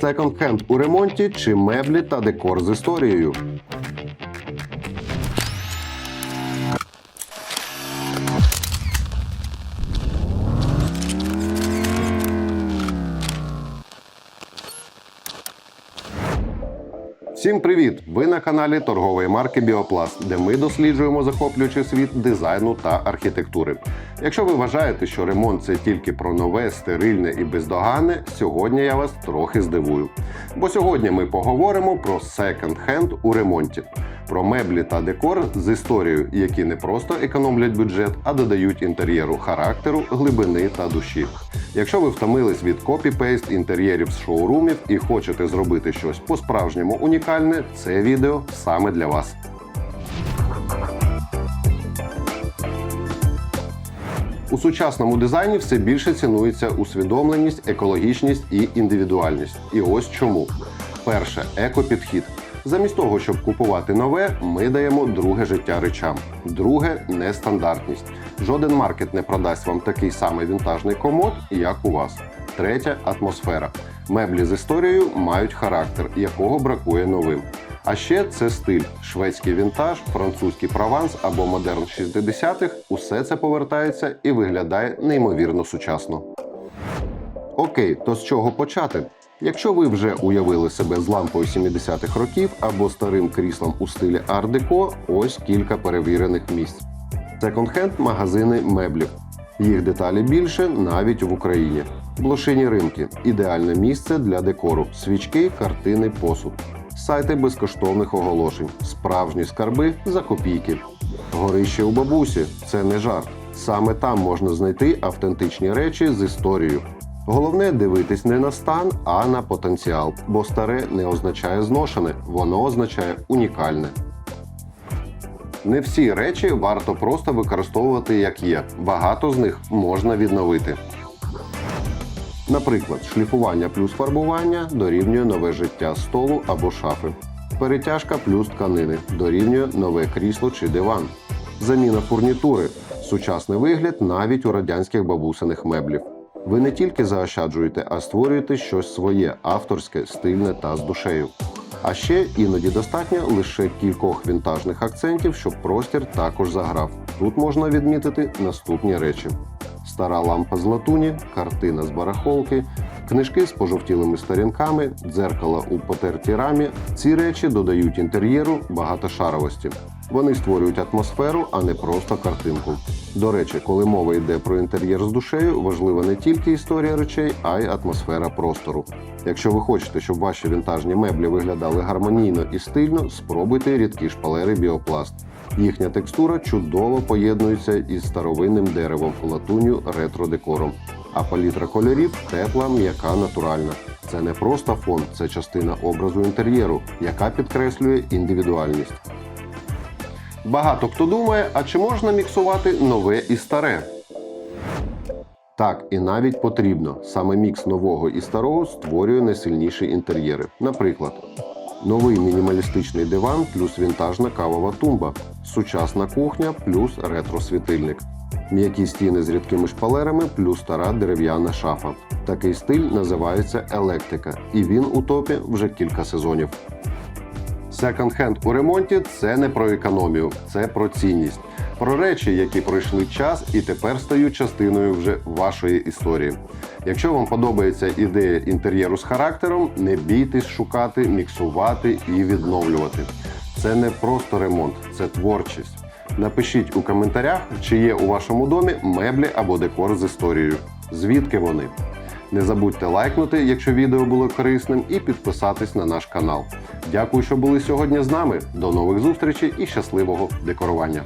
Секонд-хенд у ремонті чи меблі та декор з історією. Всім привіт! Ви на каналі торгової марки Біопласт, де ми досліджуємо захоплюючий світ дизайну та архітектури. Якщо ви вважаєте, що ремонт це тільки про нове, стерильне і бездоганне, сьогодні я вас трохи здивую. Бо сьогодні ми поговоримо про секонд-хенд у ремонті, про меблі та декор з історією, які не просто економлять бюджет, а додають інтер'єру характеру, глибини та душі. Якщо ви втомились від копі-пейст інтер'єрів з шоурумів і хочете зробити щось по-справжньому унікальне, це відео саме для вас. У сучасному дизайні все більше цінується усвідомленість, екологічність і індивідуальність. І ось чому. Перше екопідхід. Замість того, щоб купувати нове, ми даємо друге життя речам. Друге нестандартність. Жоден маркет не продасть вам такий самий вінтажний комод, як у вас. Третє атмосфера. Меблі з історією мають характер, якого бракує новим. А ще це стиль: шведський вінтаж, французький прованс або модерн 60-х. Усе це повертається і виглядає неймовірно сучасно. Окей, то з чого почати? Якщо ви вже уявили себе з лампою 70-х років або старим кріслом у стилі ар-деко, ось кілька перевірених місць. Секонд-хенд магазини меблів. Їх деталі більше навіть в Україні. Блошині ринки ідеальне місце для декору, свічки, картини, посуд. Сайти безкоштовних оголошень, справжні скарби за копійки. Горище у бабусі це не жарт. Саме там можна знайти автентичні речі з історією. Головне дивитись не на стан, а на потенціал, бо старе не означає зношене, воно означає унікальне. Не всі речі варто просто використовувати як є. Багато з них можна відновити. Наприклад, шліфування плюс фарбування дорівнює нове життя столу або шафи. Перетяжка плюс тканини дорівнює нове крісло чи диван. Заміна фурнітури сучасний вигляд навіть у радянських бабусиних меблів. Ви не тільки заощаджуєте, а створюєте щось своє, авторське, стильне та з душею. А ще іноді достатньо лише кількох вінтажних акцентів, щоб простір також заграв. Тут можна відмітити наступні речі: стара лампа з латуні, картина з барахолки, книжки з пожовтілими сторінками, дзеркало у потертій рамі. Ці речі додають інтер'єру багатошаровості. Вони створюють атмосферу, а не просто картинку. До речі, коли мова йде про інтер'єр з душею, важлива не тільки історія речей, а й атмосфера простору. Якщо ви хочете, щоб ваші вінтажні меблі виглядали гармонійно і стильно, спробуйте рідкі шпалери Біопласт. Їхня текстура чудово поєднується із старовинним деревом, латуню, ретро-декором. А палітра кольорів тепла, м'яка, натуральна. Це не просто фон, це частина образу інтер'єру, яка підкреслює індивідуальність. Багато хто думає, а чи можна міксувати нове і старе? Так, і навіть потрібно. Саме мікс нового і старого створює найсильніші інтер'єри. Наприклад, новий мінімалістичний диван плюс вінтажна кавова тумба, сучасна кухня плюс ретро-світильник, м'які стіни з рідкими шпалерами плюс стара дерев'яна шафа. Такий стиль називається електика, і він у топі вже кілька сезонів. Секонд-хенд у ремонті це не про економію, це про цінність, про речі, які пройшли час і тепер стають частиною вже вашої історії. Якщо вам подобається ідея інтер'єру з характером, не бійтесь шукати, міксувати і відновлювати. Це не просто ремонт, це творчість. Напишіть у коментарях, чи є у вашому домі меблі або декор з історією. Звідки вони? Не забудьте лайкнути, якщо відео було корисним, і підписатись на наш канал. Дякую, що були сьогодні з нами. До нових зустрічей і щасливого декорування!